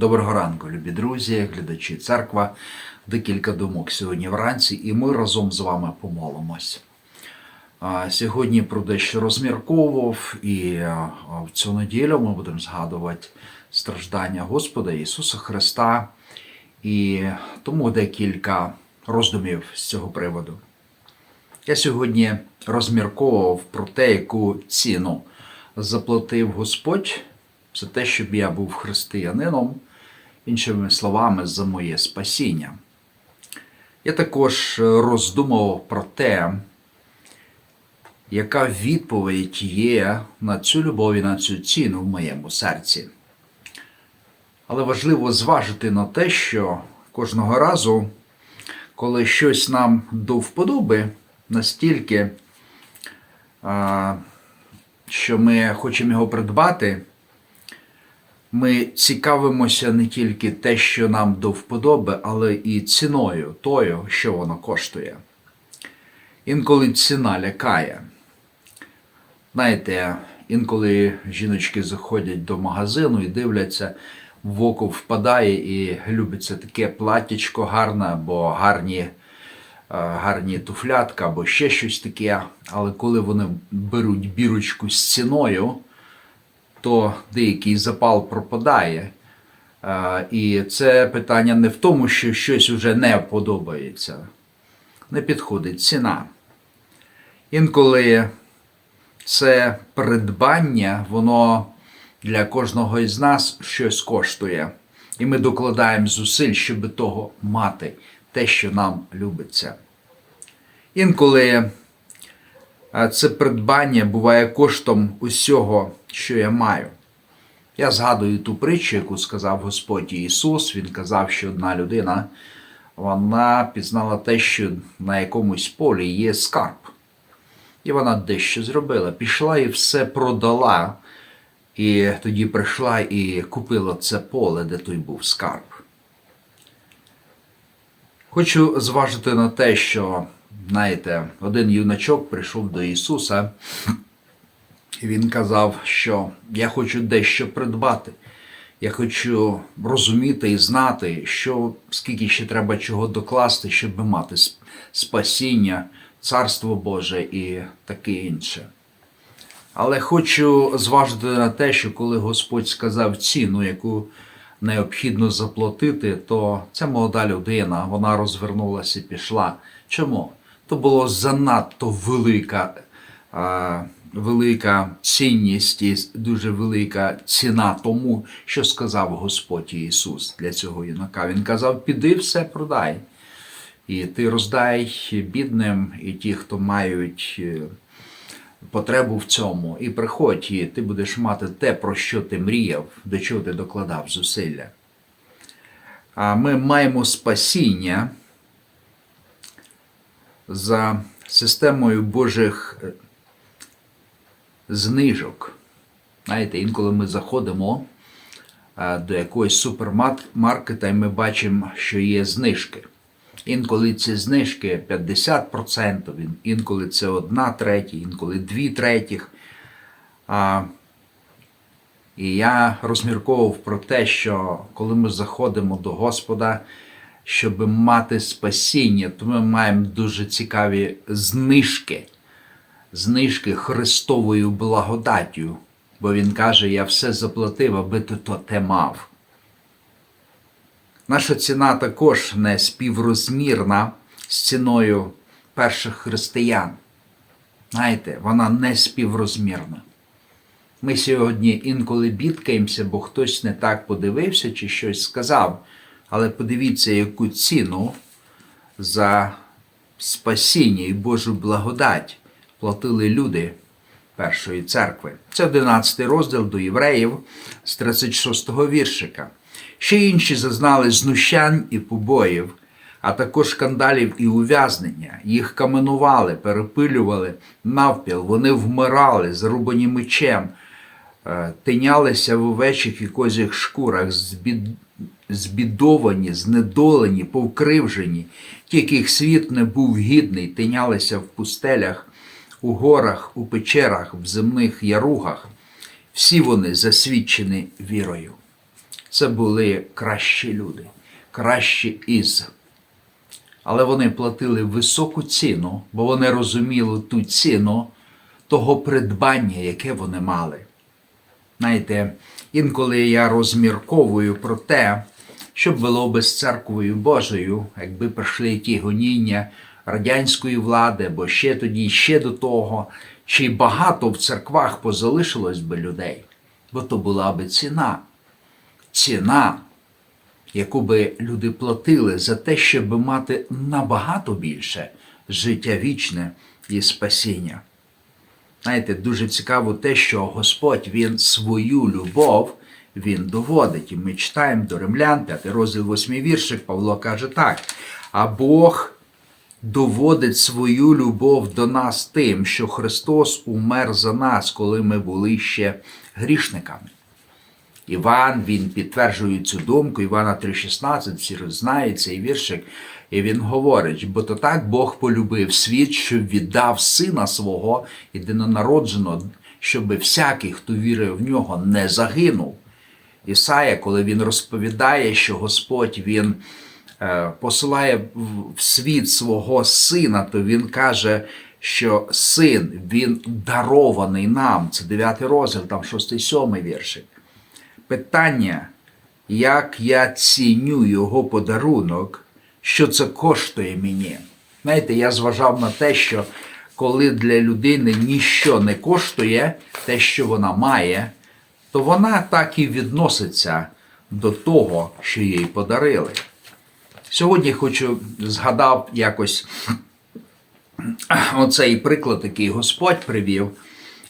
Доброго ранку, любі друзі, глядачі церква. Декілька думок сьогодні вранці, і ми разом з вами помолимось. Сьогодні про дещо розмірковував, і в цю неділю ми будемо згадувати страждання Господа Ісуса Христа, і тому декілька роздумів з цього приводу. Я сьогодні розмірковував про те, яку ціну заплатив Господь за те, щоб я був християнином, іншими словами, за моє спасіння. Я також роздумував про те, яка відповідь є на цю любов і на цю ціну в моєму серці. Але важливо зважити на те, що кожного разу, коли щось нам до вподоби, настільки, що ми хочемо його придбати, ми цікавимося не тільки те, що нам до вподоби, але і ціною тою, що воно коштує. Інколи ціна лякає. Знаєте, інколи жіночки заходять до магазину і дивляться, в око впадає і любиться таке платтячко гарне або гарні, е, гарні туфлятка, або ще щось таке. Але коли вони беруть бірочку з ціною, то деякий запал пропадає. Е, І це питання не в тому, що щось вже не подобається. Не підходить ціна. Інколи це придбання, воно для кожного із нас щось коштує. І ми докладаємо зусиль, щоб того мати, те, що нам любиться. Інколи це придбання буває коштом усього, що я маю. Я згадую ту притчу, яку сказав Господь Ісус. Він казав, що одна людина вона пізнала те, що на якомусь полі є скарб. І вона дещо зробила. Пішла і все продала, і тоді прийшла і купила це поле, де той був скарб. Хочу зважити на те, що знаєте, один юначок прийшов до Ісуса, він казав, що я хочу дещо придбати. Я хочу розуміти і знати, що скільки ще треба чого докласти, щоб мати спасіння, царство Боже і таке інше. Але хочу зважити на те, що коли Господь сказав ціну, яку необхідно заплатити, то ця молода людина вона розвернулася і пішла. Чому? то було занадто велика, велика цінність і дуже велика ціна тому, що сказав Господь Ісус для цього юнака. Він казав: піди все продай. І ти роздай бідним і ті, хто мають е, потребу в цьому, і приходь, і ти будеш мати те, про що ти мріяв, до чого ти докладав зусилля. А ми маємо спасіння за системою Божих е, знижок. Знаєте, інколи ми заходимо е, до якогось супермаркета і ми бачимо, що є знижки. Інколи ці знижки 50%, інколи це одна третя, інколи дві третіх. І я розмірковував про те, що коли ми заходимо до Господа, щоб мати спасіння, то ми маємо дуже цікаві знижки, знижки Христовою благодаттю. Бо Він каже, я все заплатив, аби ти то те мав. Наша ціна також не співрозмірна з ціною перших християн. Знаєте, вона не співрозмірна. Ми сьогодні інколи бідкаємося, бо хтось не так подивився чи щось сказав. Але подивіться, яку ціну за спасіння і Божу благодать платили люди першої церкви. Це 11 розділ до євреїв з 36 го віршика. Ще інші зазнали знущань і побоїв, а також скандалів і ув'язнення. Їх каменували, перепилювали навпіл, вони вмирали, зарубані мечем, е, тинялися в овечих і козіх шкурах, збідовані, знедолені, повкривжені, ті, яких світ не був гідний, тинялися в пустелях, у горах, у печерах, в земних яругах. Всі вони засвідчені вірою. Це були кращі люди, кращі із. Але вони платили високу ціну, бо вони розуміли ту ціну того придбання, яке вони мали. Знаєте, інколи я розмірковую про те, що було би з церквою Божою, якби прийшли ті гоніння радянської влади, або ще тоді, ще до того, чи багато в церквах позалишилось би людей, бо то була би ціна. Ціна, яку би люди платили за те, щоб мати набагато більше життя вічне і спасіння. Знаєте, дуже цікаво те, що Господь Він свою любов Він доводить. І ми читаємо до Римлян, 5 розділ 8 віршик, Павло каже так. А Бог доводить свою любов до нас тим, що Христос умер за нас, коли ми були ще грішниками. Іван він підтверджує цю думку, Івана 3,16, всі знають цей віршик, і він говорить: бо то так Бог полюбив світ, що віддав сина свого єдинонародженого, щоби всякий, хто вірив в нього, не загинув. Ісая, коли він розповідає, що Господь він посилає в- в світ свого сина, то він каже, що син він дарований нам. Це 9 розділ, там 6-7 віршик питання, як я ціню його подарунок, що це коштує мені. Знаєте, я зважав на те, що коли для людини ніщо не коштує, те, що вона має, то вона так і відноситься до того, що їй подарили. Сьогодні хочу згадав якось оцей приклад, який Господь привів.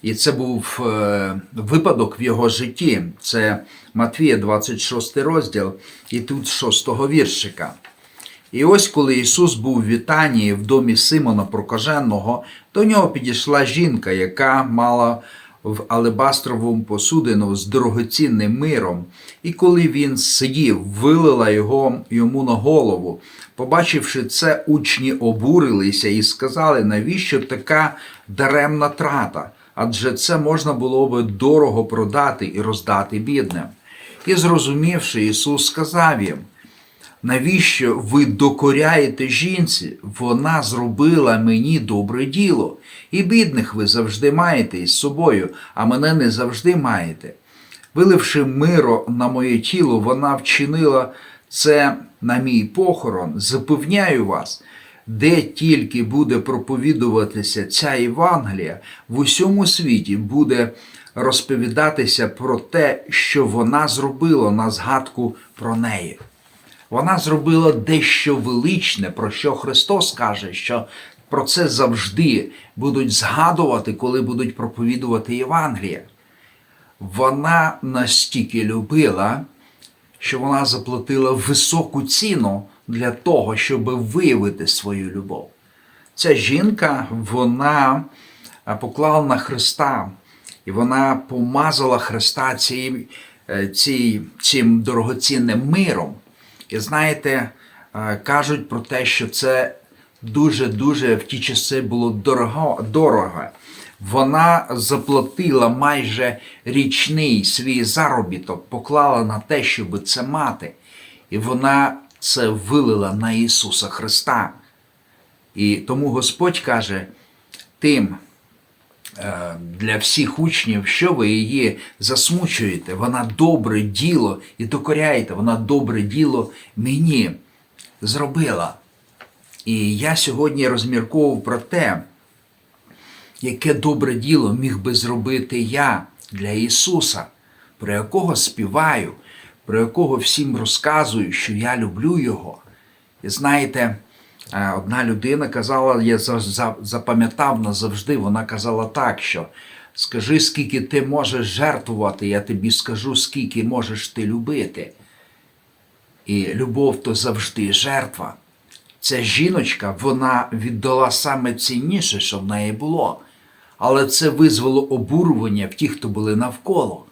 І це був е, випадок в його житті. Це Матвія, 26 розділ, і тут 6 віршика. І ось коли Ісус був в Вітанії в домі Симона Прокаженого, до нього підійшла жінка, яка мала в алебастровому посудину з дорогоцінним миром, і коли він сидів, вилила його йому на голову. Побачивши це, учні обурилися і сказали, навіщо така даремна трата? Адже це можна було би дорого продати і роздати бідним. І зрозумівши, Ісус сказав їм, навіщо ви докоряєте жінці? Вона зробила мені добре діло, і бідних ви завжди маєте із собою, а мене не завжди маєте. Виливши миро на моє тіло, вона вчинила це на мій похорон. Запевняю вас, де тільки буде проповідуватися ця Євангелія, в усьому світі буде розповідатися про те, що вона зробила на згадку про неї. Вона зробила дещо величне, про що Христос каже, що про це завжди будуть згадувати, коли будуть проповідувати Євангеліє. Вона настільки любила, що вона заплатила високу ціну для того, щоб виявити свою любов. Ця жінка, вона поклала на Христа, і вона помазала Христа цим, е, цим дорогоцінним миром. І знаєте, е, кажуть про те, що це дуже-дуже в ті часи було дорого. дорого. Вона заплатила майже річний свій заробіток, поклала на те, щоб це мати. І вона це вилила на Ісуса Христа. І тому Господь каже тим для всіх учнів, що ви її засмучуєте, вона добре діло і докоряєте, вона добре діло мені зробила. І я сьогодні розмірковував про те, яке добре діло міг би зробити я для Ісуса, про якого співаю, про якого всім розказую, що я люблю Його. І знаєте, е, одна людина казала, я за- за- запам'ятав назавжди, вона казала так, що скажи, скільки ти можеш жертвувати, я тобі скажу, скільки можеш ти любити. І любов то завжди жертва. Ця жіночка, вона віддала саме цінніше, що в неї було. Але це визвало обурювання в тих, хто були навколо.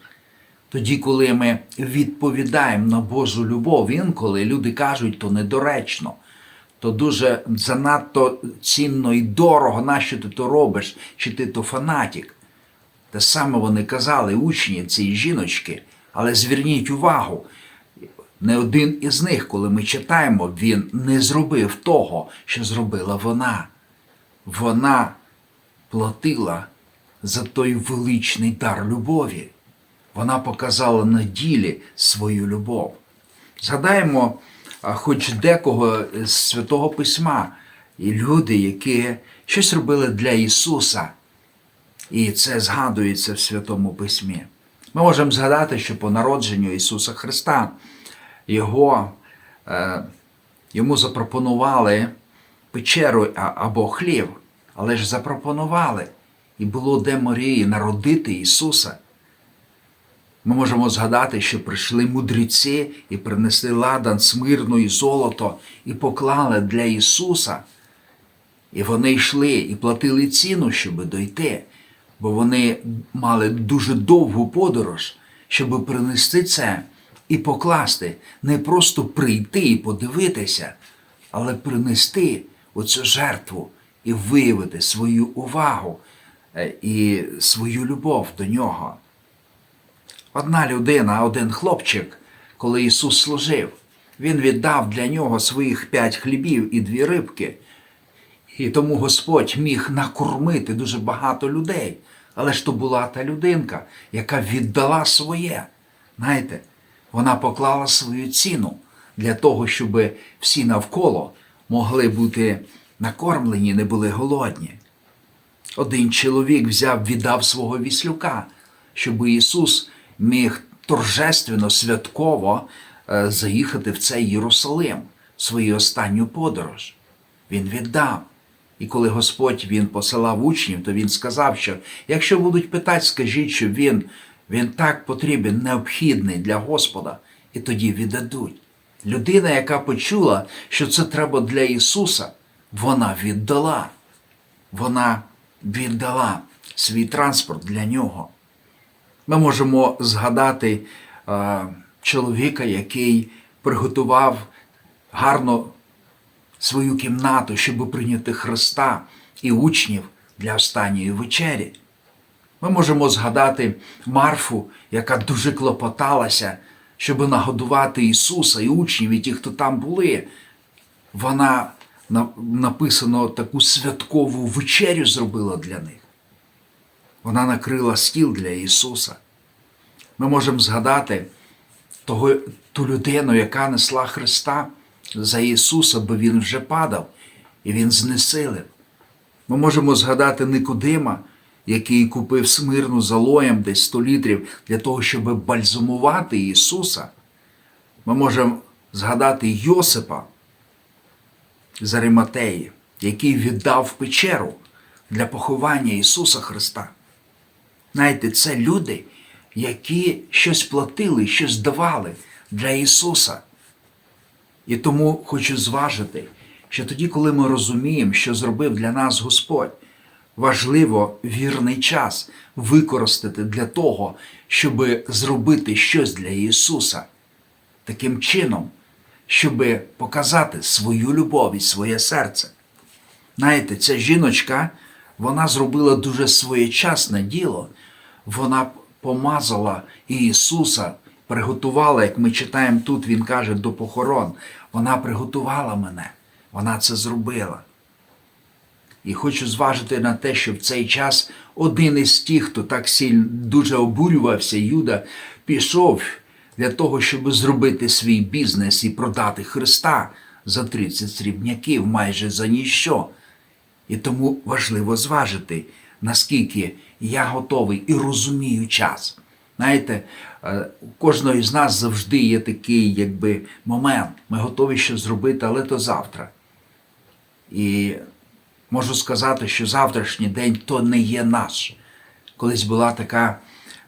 Тоді, коли ми відповідаємо на Божу любов, інколи люди кажуть, то недоречно, то дуже занадто цінно і дорого, нащо ти то робиш, чи ти то фанатік. Те саме вони казали учні цієї жіночки, але зверніть увагу, Не один із них, коли ми читаємо, він не зробив того, що зробила вона. Вона платила за той величний дар любові. Вона показала на ділі свою любов. Згадаємо, хоч декого з Святого Письма, і люди, які щось робили для Ісуса. І це згадується в Святому Письмі. Ми можемо згадати, що по народженню Ісуса Христа його, е, йому запропонували печеру або хлів, але ж запропонували. І було де Марії народити Ісуса. Ми можемо згадати, що прийшли мудреці і принесли ладан, смирну і золото і поклали для Ісуса. І вони йшли і платили ціну, щоб дойти, бо вони мали дуже довгу подорож, щоб принести це і покласти, не просто прийти і подивитися, але принести оцю жертву і виявити свою увагу е, і свою любов до нього. Одна людина, один хлопчик, коли Ісус служив, Він віддав для нього своїх п'ять хлібів і дві рибки. І тому Господь міг накормити дуже багато людей. Але ж то була та людинка, яка віддала своє. Знаєте, вона поклала свою ціну для того, щоб всі навколо могли бути накормлені, не були голодні. Один чоловік взяв, віддав свого віслюка, щоб Ісус міг торжественно, святково е, заїхати в цей Єрусалим, свою останню подорож. Він віддав. І коли Господь він посилав учнів, то він сказав, що якщо будуть питати, скажіть, що він, він так потрібен, необхідний для Господа, і тоді віддадуть. Людина, яка почула, що це треба для Ісуса, вона віддала. Вона віддала свій транспорт для нього. Ми можемо згадати е, чоловіка, який приготував гарно свою кімнату, щоб прийняти Христа і учнів для останньої вечері. Ми можемо згадати Марфу, яка дуже клопоталася, щоб нагодувати Ісуса і учнів, і ті, хто там були. Вона на- написано таку святкову вечерю зробила для них. Вона накрила стіл для Ісуса. Ми можемо згадати того, ту людину, яка несла Христа за Ісуса, бо Він вже падав і Він знесилив. Ми можемо згадати Никодима, який купив смирну залоєм десь 100 літрів для того, щоб бальзамувати Ісуса. Ми можемо згадати Йосипа з Ариматеї, який віддав печеру для поховання Ісуса Христа. Знаєте, це люди, які щось платили, щось давали для Ісуса. І тому хочу зважити, що тоді, коли ми розуміємо, що зробив для нас Господь, важливо вірний час використати для того, щоб зробити щось для Ісуса. Таким чином, щоб показати свою любов і своє серце. Знаєте, ця жіночка, вона зробила дуже своєчасне діло. Вона помазала Ісуса, приготувала, як ми читаємо тут, Він каже, до похорон. Вона приготувала мене. Вона це зробила. І хочу зважити на те, що в цей час один із тих, хто так сильно дуже обурювався, Юда, пішов для того, щоб зробити свій бізнес і продати Христа за 30 срібняків майже за ніщо. І тому важливо зважити, наскільки я готовий і розумію час. Знаєте, е, у кожного з нас завжди є такий якби, момент. Ми готові щось зробити, але то завтра. І можу сказати, що завтрашній день то не є наш. Колись була така,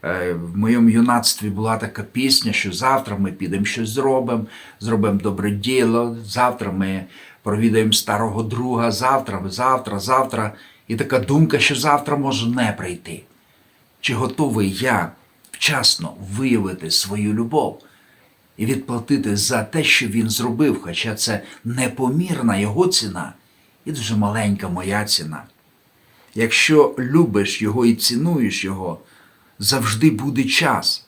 е, в моєму юнацтві була така пісня, що завтра ми підемо щось зробимо, зробимо добре діло, завтра ми провідаємо старого друга, завтра, завтра, завтра. І така думка, що завтра може не прийти. Чи готовий я вчасно виявити свою любов і відплатити за те, що він зробив, хоча це непомірна його ціна і дуже маленька моя ціна. Якщо любиш його і цінуєш його, завжди буде час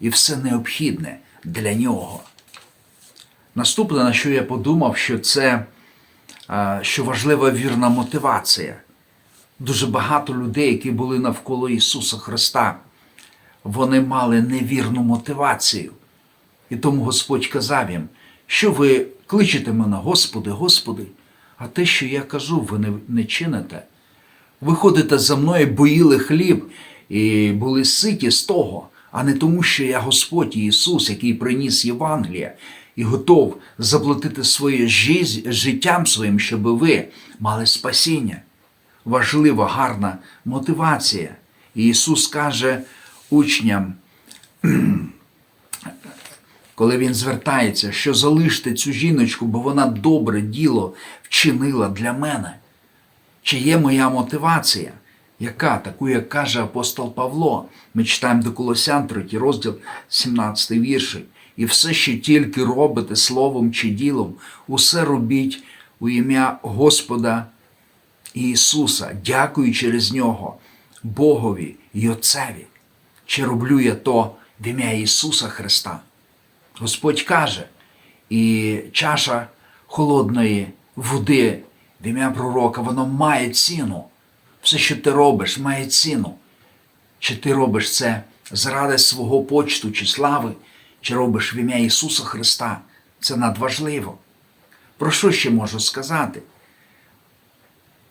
і все необхідне для нього. Наступне, на що я подумав, що це що важлива вірна мотивація. Дуже багато людей, які були навколо Ісуса Христа, вони мали невірну мотивацію. І тому Господь казав їм, що ви кличете мене, Господи, Господи, а те, що я кажу, ви не, не чините. Ви ходите за мною, бо їли хліб і були ситі з того, а не тому, що я Господь Ісус, який приніс Євангелія і готов заплатити своє життям своїм, щоб ви мали спасіння. Важлива, гарна мотивація. І Ісус каже учням, коли Він звертається, що залиште цю жіночку, бо вона добре діло вчинила для мене. Чи є моя мотивація? Яка? Таку, як каже апостол Павло. Ми читаємо до Колосян, 3 розділ, 17 віршик. І все, що тільки робите словом чи ділом, усе робіть у ім'я Господа Ісуса, дякую через нього, Богові і Отцеві. Чи роблю я то в ім'я Ісуса Христа? Господь каже, і чаша холодної води в ім'я пророка, воно має ціну. Все, що ти робиш, має ціну. Чи ти робиш це заради свого почту чи слави, чи робиш в ім'я Ісуса Христа, це надважливо. Про що ще можу сказати?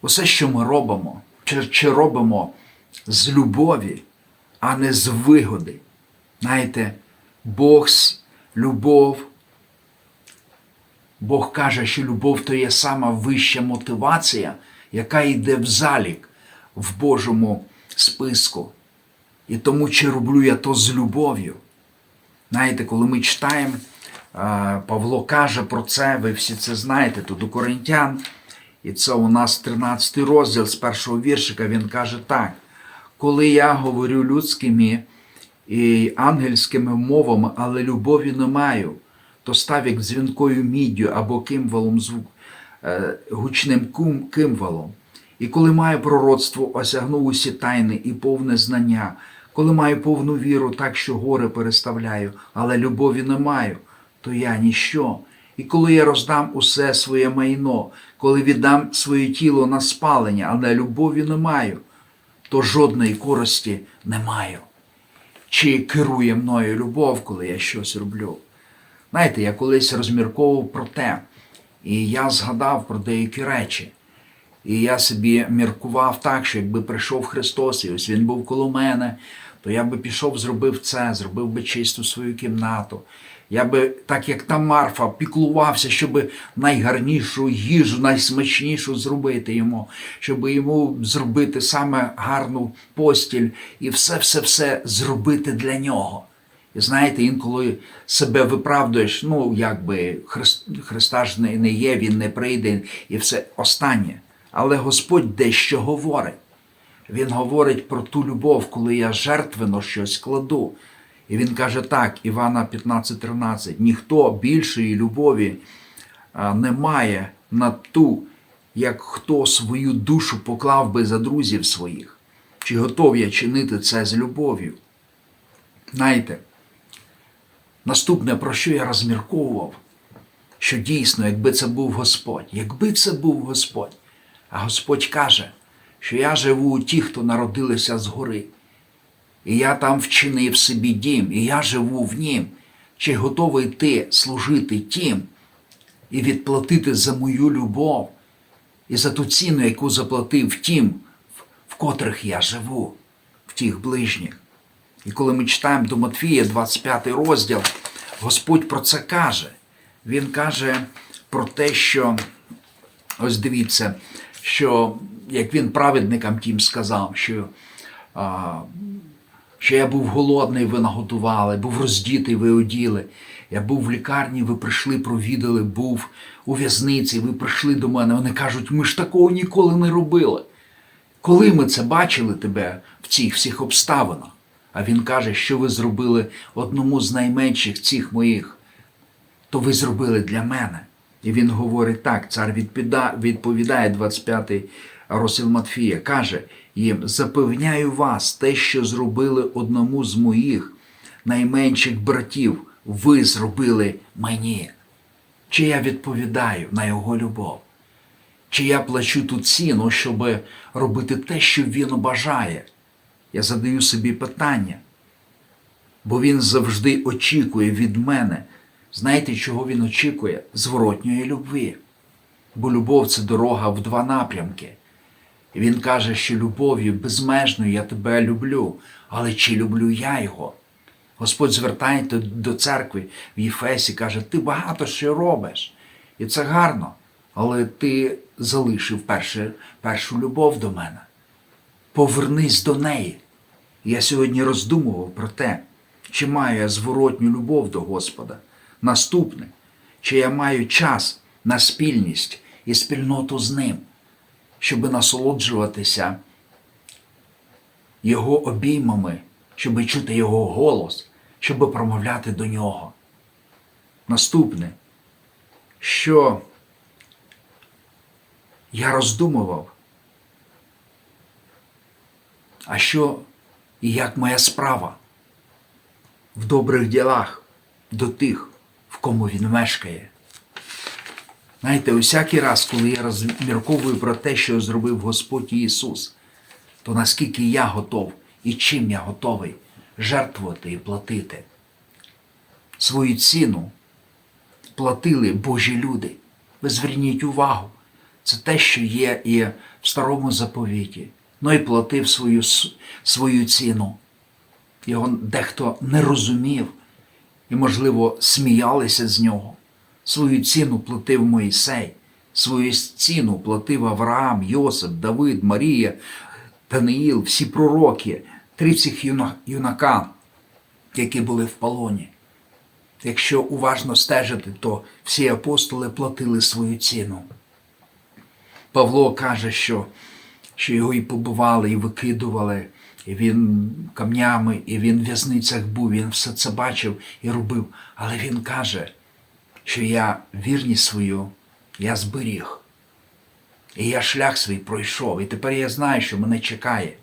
Усе, що ми робимо, чи, чи робимо з любові, а не з вигоди. Знаєте, Бог любов. Бог каже, що любов то є сама вища мотивація, яка йде в залік в Божому списку. І тому чи роблю я то з любов'ю. Знаєте, коли ми читаємо, Павло каже про це, ви всі це знаєте, тут у Коринтян, і це у нас 13 розділ з першого віршика, він каже так. Коли я говорю людськими і ангельськими мовами, але любові не маю, то став як дзвінкою міддю або кимвалом звук, е, гучним кимвалом. І коли маю пророцтво, осягнув усі тайни і повне знання, коли маю повну віру, так що гори переставляю, але любові не маю, то я ніщо. І коли я роздам усе своє майно, коли віддам своє тіло на спалення, але любові не маю, то жодної користі не маю. Чи керує мною любов, коли я щось роблю? Знаєте, я колись розмірковував про те, і я згадав про деякі речі. І я собі міркував так, що якби прийшов Христос, і ось він був коло мене, то я би пішов, зробив це, зробив би чисту свою кімнату. Я би, так як та Марфа, піклувався, щоб найгарнішу їжу, найсмачнішу зробити йому, щоб йому зробити саме гарну постіль і все-все-все зробити для нього. І знаєте, інколи себе виправдуєш, ну якби Христ, Христа ж не, не є, Він не прийде і все останнє. Але Господь дещо говорить. Він говорить про ту любов, коли я жертвенно щось кладу. І він каже так, Івана 15:13, ніхто більшої любові не має на ту, як хто свою душу поклав би за друзів своїх. Чи готов я чинити це з любов'ю? Знаєте, наступне, про що я розмірковував, що дійсно, якби це був Господь, якби це був Господь, а Господь каже, що я живу у ті, хто народилися згори, і я там вчинив собі дім, і я живу в нім. Чи готовий ти служити тим і відплатити за мою любов і за ту ціну, яку заплатив тим, в- в котрих я живу, в тих ближніх? І коли ми читаємо до Матвія, 25 розділ, Господь про це каже. Він каже про те, що ось дивіться, що як він праведникам тим сказав, що, а, що я був голодний, ви наготували, був роздітий, ви оділи. Я був в лікарні, ви прийшли, провідали, був у в'язниці, ви прийшли до мене. Вони кажуть, ми ж такого ніколи не робили. Коли ми це бачили тебе в цих всіх обставинах? А він каже, що ви зробили одному з найменших цих моїх, то ви зробили для мене. І він говорить так, цар відповідає 25-й розділ Матфія, каже їм: запевняю вас, те, що зробили одному з моїх найменших братів, ви зробили мені. Чи я відповідаю на Його любов? Чи я плачу ту ціну, щоб робити те, що Він бажає? Я задаю собі питання, бо Він завжди очікує від мене. Знаєте, чого Він очікує? Зворотньої любві. Бо любов це дорога в два напрямки. І Він каже, що любов'ю безмежною я тебе люблю, але чи люблю я його? Господь звертається до церкви в Єфесі, каже, ти багато що робиш. І це гарно, але ти залишив перше, першу любов до мене. Повернись до неї. Я сьогодні роздумував про те, чи маю я зворотню любов до Господа. Наступне, чи я маю час на спільність і спільноту з ним, щоб насолоджуватися Його обіймами, щоб чути Його голос, щоб промовляти до нього. Наступне, що я роздумував, а що і як моя справа в добрих ділах до тих, кому він мешкає. Знаєте, усякий раз, коли я розмірковую про те, що зробив Господь Ісус, то наскільки я готов і чим я готовий жертвувати і платити. Свою ціну платили Божі люди. Ви зверніть увагу, це те, що є і в старому заповіті. Ну і платив свою, свою ціну. Його дехто не розумів і, можливо, сміялися з нього. Свою ціну платив Моїсей, свою ціну платив Авраам, Йосип, Давид, Марія, Даниїл, всі пророки, 30 юна, юнака, які були в полоні. Якщо уважно стежити, то всі апостоли платили свою ціну. Павло каже, що, що його і побивали, і викидували, він камнями, і він в в'язницях був, він все це бачив і робив. Але він каже, що я вірність свою я зберіг. І я шлях свій пройшов. І тепер я знаю, що мене чекає.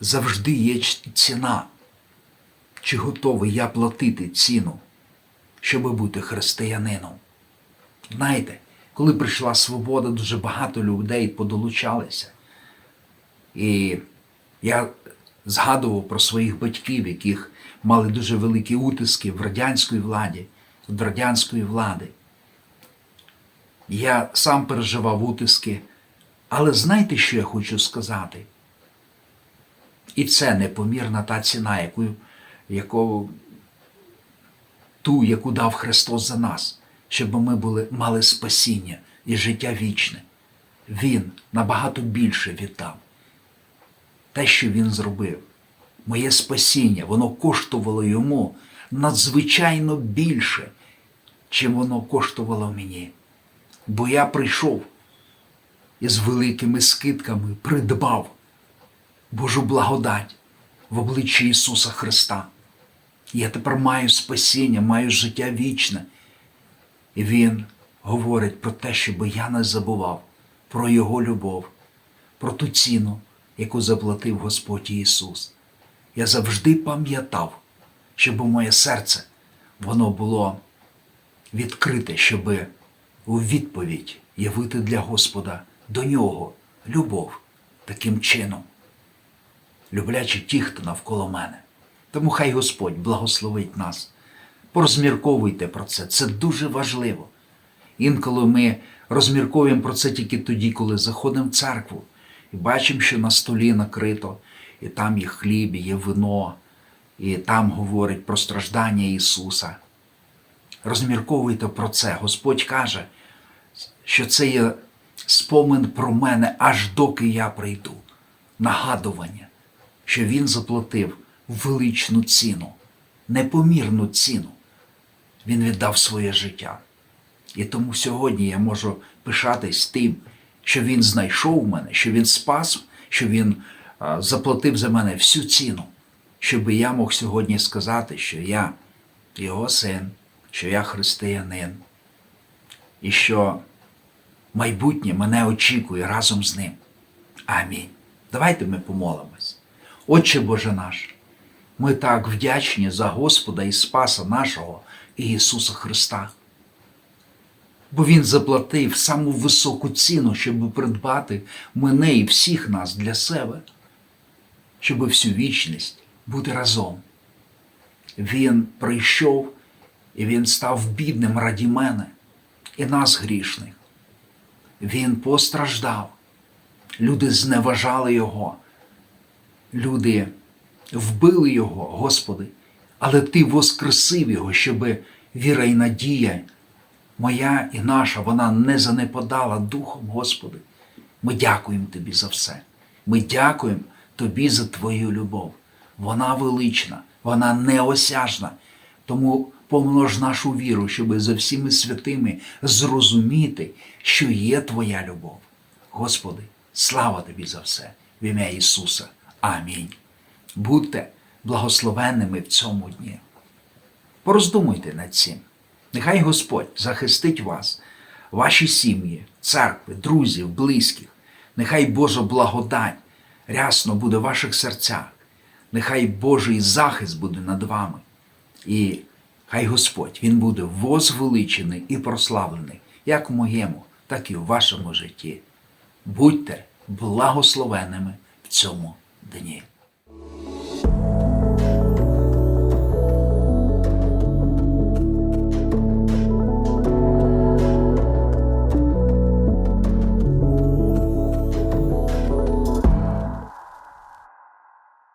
Завжди є ціна. Чи готовий я платити ціну, щоб бути християнином? Знаєте, коли прийшла свобода, дуже багато людей подолучалися. І я згадував про своїх батьків, яких мали дуже великі утиски в радянській владі, в радянської влади. Я сам переживав утиски, але знаєте, що я хочу сказати? І це непомірна та ціна, яку, яку, ту, яку дав Христос за нас, щоб ми були, мали спасіння і життя вічне. Він набагато більше віддав. Те, що Він зробив, моє спасіння, воно коштувало йому надзвичайно більше, чим воно коштувало мені. Бо я прийшов і з великими скидками придбав Божу благодать в обличчі Ісуса Христа. Я тепер маю спасіння, маю життя вічне. І Він говорить про те, щоб я не забував про Його любов, про ту ціну, яку заплатив Господь Ісус. Я завжди пам'ятав, щоб моє серце воно було відкрите, щоб у відповідь явити для Господа до нього любов таким чином, люблячи ті, хто навколо мене. Тому хай Господь благословить нас. Порозмірковуйте про це, це дуже важливо. Інколи ми розмірковуємо про це тільки тоді, коли заходимо в церкву і бачимо, що на столі накрито, і там є хліб, і є вино, і там говорить про страждання Ісуса. Розмірковуйте про це. Господь каже, що це є спомин про мене, аж доки я прийду. Нагадування, що Він заплатив величну ціну, непомірну ціну. Він віддав своє життя. І тому сьогодні я можу пишатись тим, що Він знайшов мене, що Він спас, що Він заплатив за мене всю ціну, щоб я мог сьогодні сказати, що я його син, що я християнин, і що майбутнє мене очікує разом з ним. Амінь. Давайте ми помолимось. Отче Боже наш, ми так вдячні за Господа і Спаса нашого Ісуса Христа. Бо Він заплатив саму високу ціну, щоб придбати мене і всіх нас для себе, щоб всю вічність бути разом. Він прийшов і він став бідним раді мене і нас грішних. Він постраждав. Люди зневажали його. Люди вбили його, Господи, але Ти воскресив його, щоб віра і надія моя і наша, вона не занепадала духом, Господи. Ми дякуємо Тобі за все. Ми дякуємо Тобі за Твою любов. Вона велична, вона неосяжна. Тому помнож нашу віру, щоб за всіми святими зрозуміти, що є Твоя любов. Господи, слава Тобі за все, в ім'я Ісуса. Амінь. Будьте благословенними в цьому дні. Пороздумуйте над цим. Нехай Господь захистить вас, ваші сім'ї, церкви, друзів, близьких. Нехай Божа благодать рясно буде в ваших серцях. Нехай Божий захист буде над вами. І хай Господь Він буде возвеличений і прославлений, як в моєму, так і в вашому житті. Будьте благословенними в цьому дні.